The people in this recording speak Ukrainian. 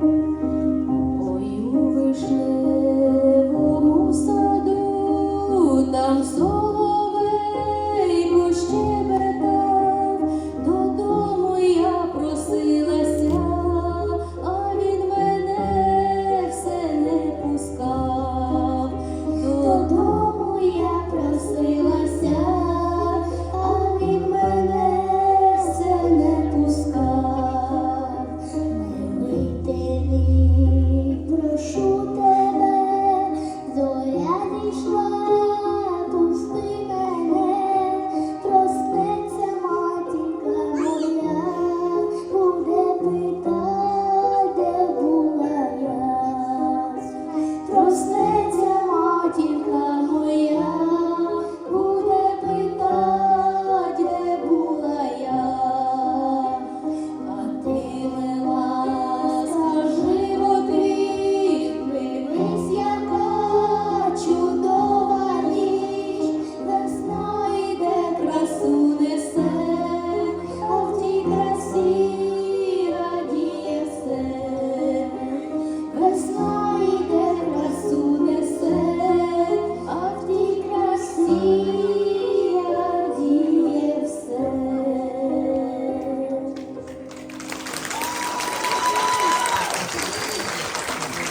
Ой у вишневому саду там соло.